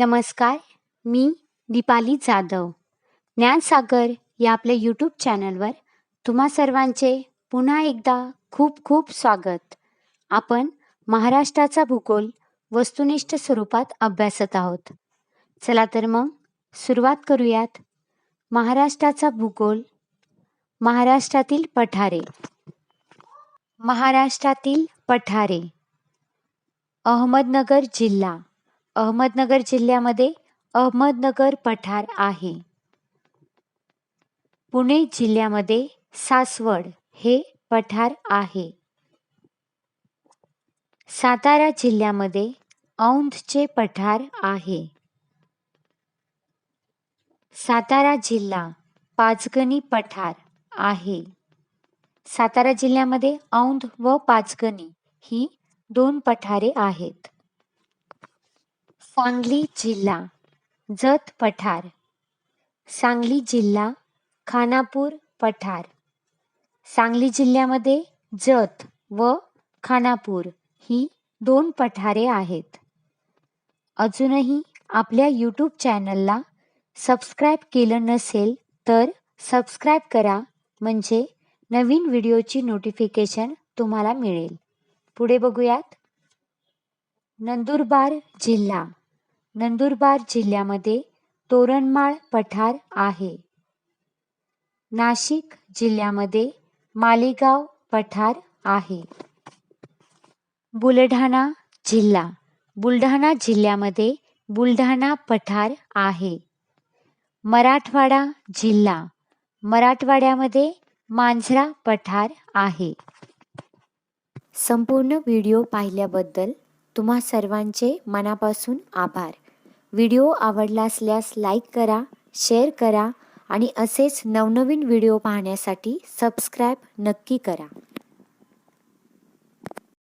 नमस्कार मी दीपाली जाधव. ज्ञानसागर या आपल्या यूट्यूब चॅनलवर तुम्हा सर्वांचे पुन्हा एकदा खूप खूप स्वागत. आपण महाराष्ट्राचा भूगोल वस्तुनिष्ठ स्वरूपात अभ्यासत आहोत. चला तर मग सुरुवात करूयात. महाराष्ट्राचा भूगोल महाराष्ट्रातील पठारे. महाराष्ट्रातील पठारे. अहमदनगर जिल्हा. अहमदनगर जिल्ह्यामध्ये अहमदनगर पठार आहे. पुणे जिल्ह्यामध्ये सासवड हे पठार आहे. सातारा जिल्ह्यामध्ये औंधचे पठार आहे. सातारा जिल्हा पाचगणी पठार आहे. सातारा जिल्ह्यामध्ये औंध व पाचगणी ही दोन पठारे आहेत. सांगली जिल्हा जत पठार. सांगली जिल्हा खानापूर पठार. सांगली जिल्ह्यामध्ये जत व खानापूर ही दोन पठारे आहेत. अजूनही आपल्या यूट्यूब चॅनलला सबस्क्राईब केलं नसेल तर सबस्क्राईब करा म्हणजे नवीन व्हिडिओची नोटिफिकेशन तुम्हाला मिळेल. पुढे बघूयात. नंदुरबार जिल्हा. नंदुरबार जिल्ह्यामध्ये तोरणमाळ पठार आहे. नाशिक जिल्ह्यामध्ये मालेगाव पठार आहे. बुलढाणा जिल्हा. बुलढाणा जिल्ह्यामध्ये बुलढाणा पठार आहे. मराठवाडा जिल्हा. मराठवाड्यामध्ये मांजरा पठार आहे. संपूर्ण व्हिडिओ पाहिल्याबद्दल तुम्हा सर्वांचे मनापासून आभार. व्हिडिओ आवडला असल्यास लाईक करा शेअर करा आणि असेच नवनवीन व्हिडिओ पाहण्यासाठी सबस्क्राईब नक्की करा.